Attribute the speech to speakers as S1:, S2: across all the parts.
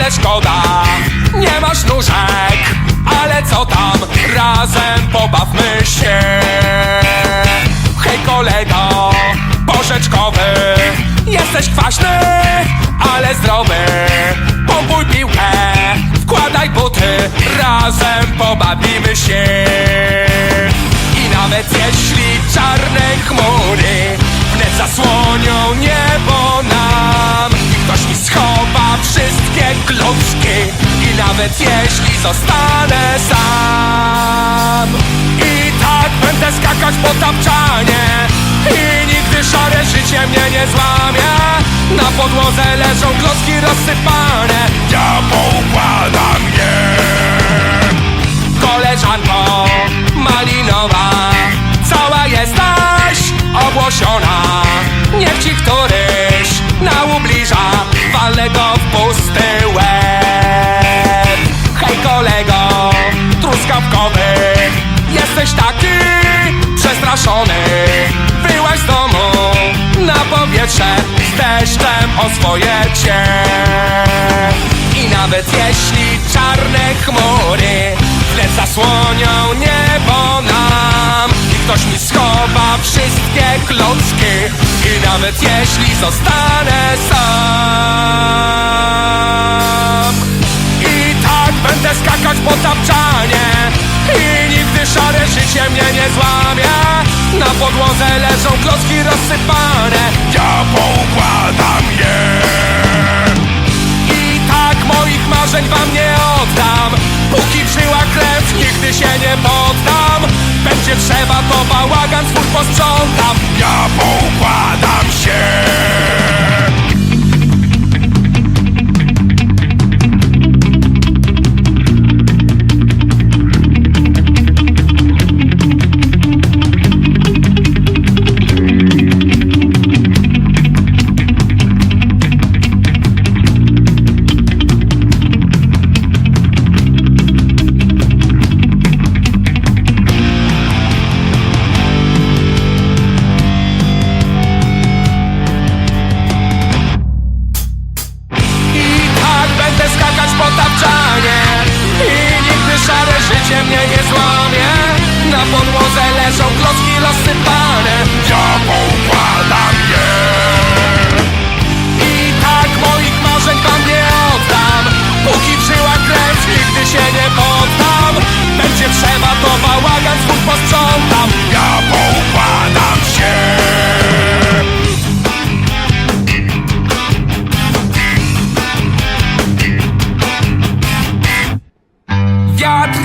S1: ale szkoda. Nie masz nóżek, ale co tam? Razem pobawmy się. Hej kolego, porzeczkowy Jesteś kwaśny, ale zdrowy. Pompuj piłkę, wkładaj buty Razem pobawimy się. I nawet jeśli czarne chmury Wnet zasłonią niebo nawet jeśli zostanę sam. I tak będę skakać po tapczanie I nigdy szare życie mnie nie złamie. Na podłodze leżą klocki rozsypane. Ja poukładam je. Koleżanko malinowa Cała jesteś obłosiona przestraszony Wyłaź z domu na powietrze Z deszczem oswoję I nawet jeśli czarne chmury Wnet zasłonią niebo nam I ktoś mi schowa wszystkie klocki I nawet jeśli zostanę sam. I tak będę skakać po tapczanie I nigdy szare życie mnie nie złamie Na podłodze leżą klocki rozsypane. Ja poukładam je. I tak moich marzeń wam nie oddam. Póki w żyłach krew, nigdy się nie poddam. Będzie trzeba, to bałagan swój posprzątam. Ja poukładam się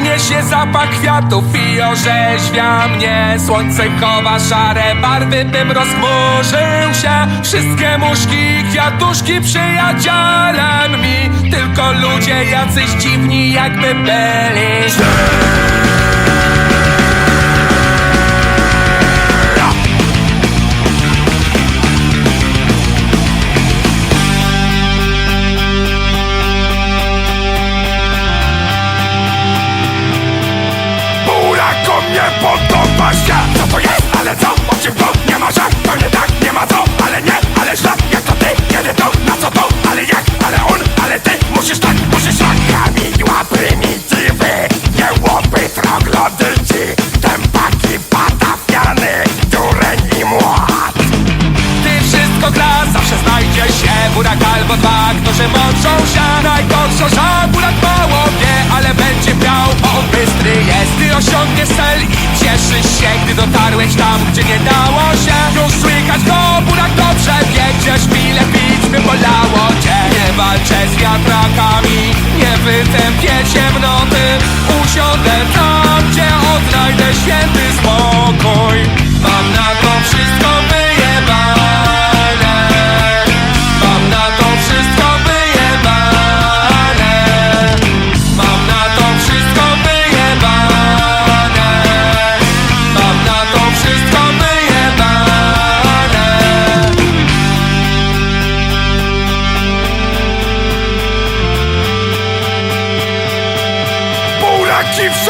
S1: niesie zapach kwiatów i orzeźwia mnie. Słońce chowa szare barwy, bym rozchmurzył się. Wszystkie muszki, kwiatuszki przyjacielem mi. Tylko ludzie jacyś dziwni jakby byli dotarłeś tam, gdzie nie dało się. Już słychać go, burak dobrze wie. Gdzie szpile pić by bolało cię. Nie walczę z wiatrakami Nie wytępię ciemnoty Usiądę tam, gdzie odnajdę święty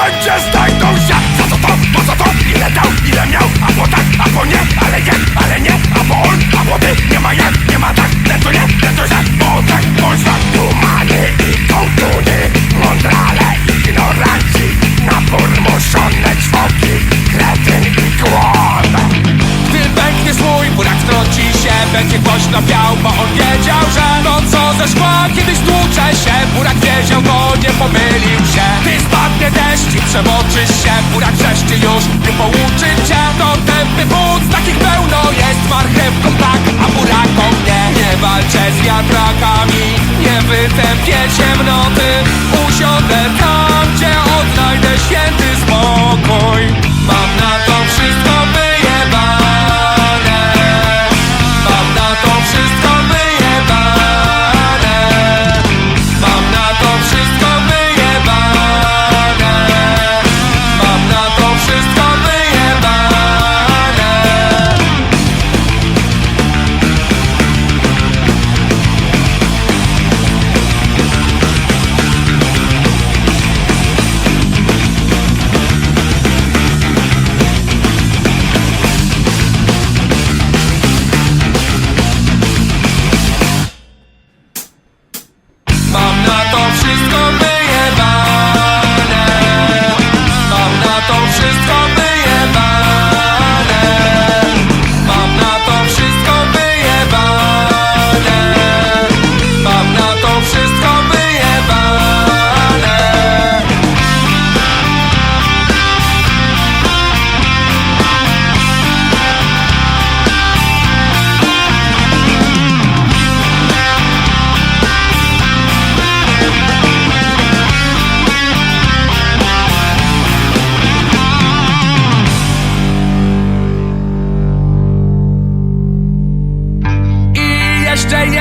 S2: Wszędzie znajdą się Za co to, po co to, ile dał, ile miał tak,
S1: przemoczysz się Burak wrzeszczy już, by pouczyć cię To tępy wódz, takich pełno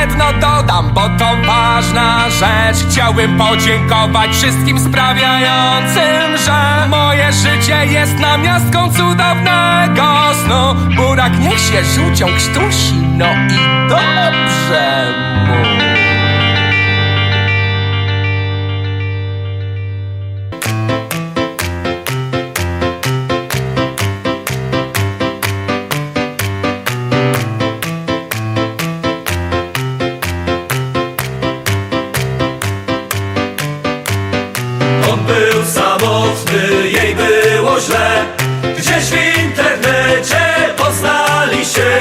S1: jedno dodam, bo to ważna rzecz. Chciałbym podziękować wszystkim sprawiającym, że Moje życie jest namiastką cudownego snu. Burak niech się żółcią krztusi, no i dobrze mu
S3: źle. Gdzieś w internecie poznali się.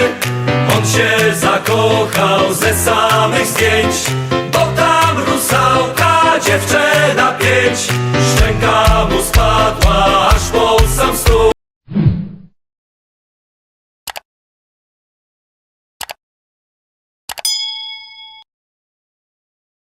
S3: On się zakochał ze samych zdjęć Bo tam rusałka dziewczęta pięć.